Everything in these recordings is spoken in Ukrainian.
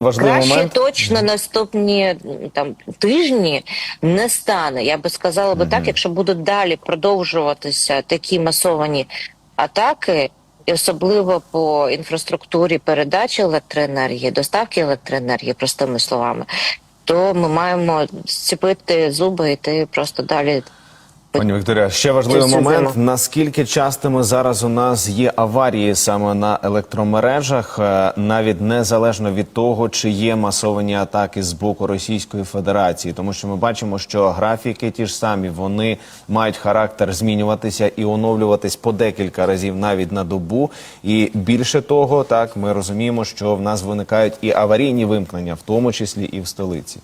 Важливий Краще момент. точно наступні там тижні не стане. Я би сказала би так, якщо будуть далі продовжуватися такі масовані атаки, і особливо по інфраструктурі передачі електроенергії, доставки електроенергії, простими словами, то ми маємо зціпити зуби і йти просто далі. Пані Вікторія, ще важливий момент. зиму. Наскільки частими зараз у нас є аварії саме на електромережах, е, навіть незалежно від того, чи є масовані атаки з боку Російської Федерації, тому що ми бачимо, що графіки ті ж самі вони мають характер змінюватися і оновлюватись по декілька разів навіть на добу. І більше того, так ми розуміємо, що в нас виникають і аварійні вимкнення, в тому числі і в столиці.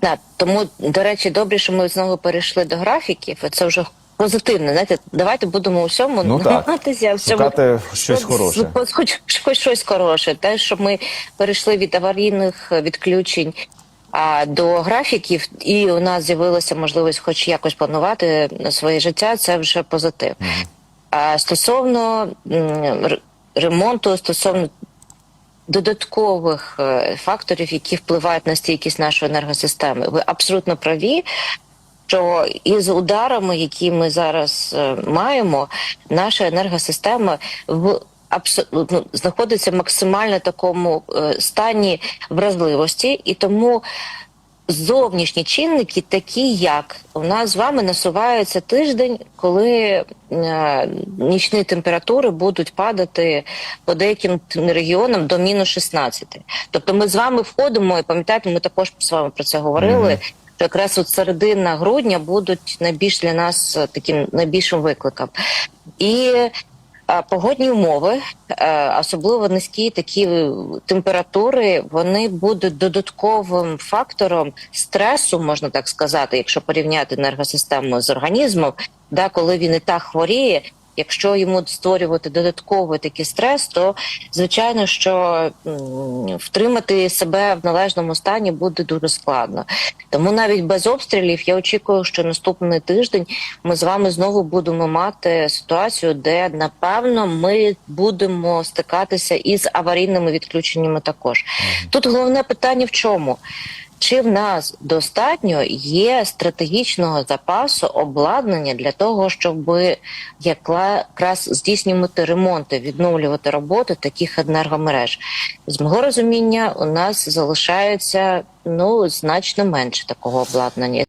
Да, тому, до речі, добре, що ми знову перейшли до графіків. Це вже позитивно. Знаєте, давайте будемо у всьому Ну намагатися в цьому- Шукати щось хороше. Хоч, хоч, хоч щось хороше. Те, що ми перейшли від аварійних відключень а, до графіків, і у нас з'явилася можливість хоч якось планувати своє життя, це вже позитив. А стосовно ремонту, стосовно додаткових е, факторів, які впливають на стійкість нашої енергосистеми, ви абсолютно праві. Що із ударами, які ми зараз е, маємо, наша енергосистема в абсолютно знаходиться максимально такому е, стані вразливості, і тому зовнішні чинники, такі як у нас з вами насувається тиждень, коли е, нічні температури будуть падати по деяким регіонам до мінус 16. Тобто ми з вами входимо, і пам'ятаєте, ми також з вами про це говорили. Що якраз от середина грудня будуть найбільш для нас таким найбільшим викликом. І Погодні умови, е, особливо низькі такі температури, вони будуть додатковим фактором стресу, можна так сказати, якщо порівняти енергосистему з організмом, да, коли він і так хворіє. Якщо йому створювати додатковий такий стрес, то звичайно, що втримати себе в належному стані буде дуже складно. Тому навіть без обстрілів я очікую, що наступний тиждень ми з вами знову будемо мати ситуацію, де напевно ми будемо стикатися із аварійними відключеннями. Також тут головне питання в чому? Чи в нас достатньо є стратегічного запасу обладнання для того, щоб якраз здійснювати ремонти, відновлювати роботи таких енергомереж? З мого розуміння, у нас залишається ну значно менше такого обладнання.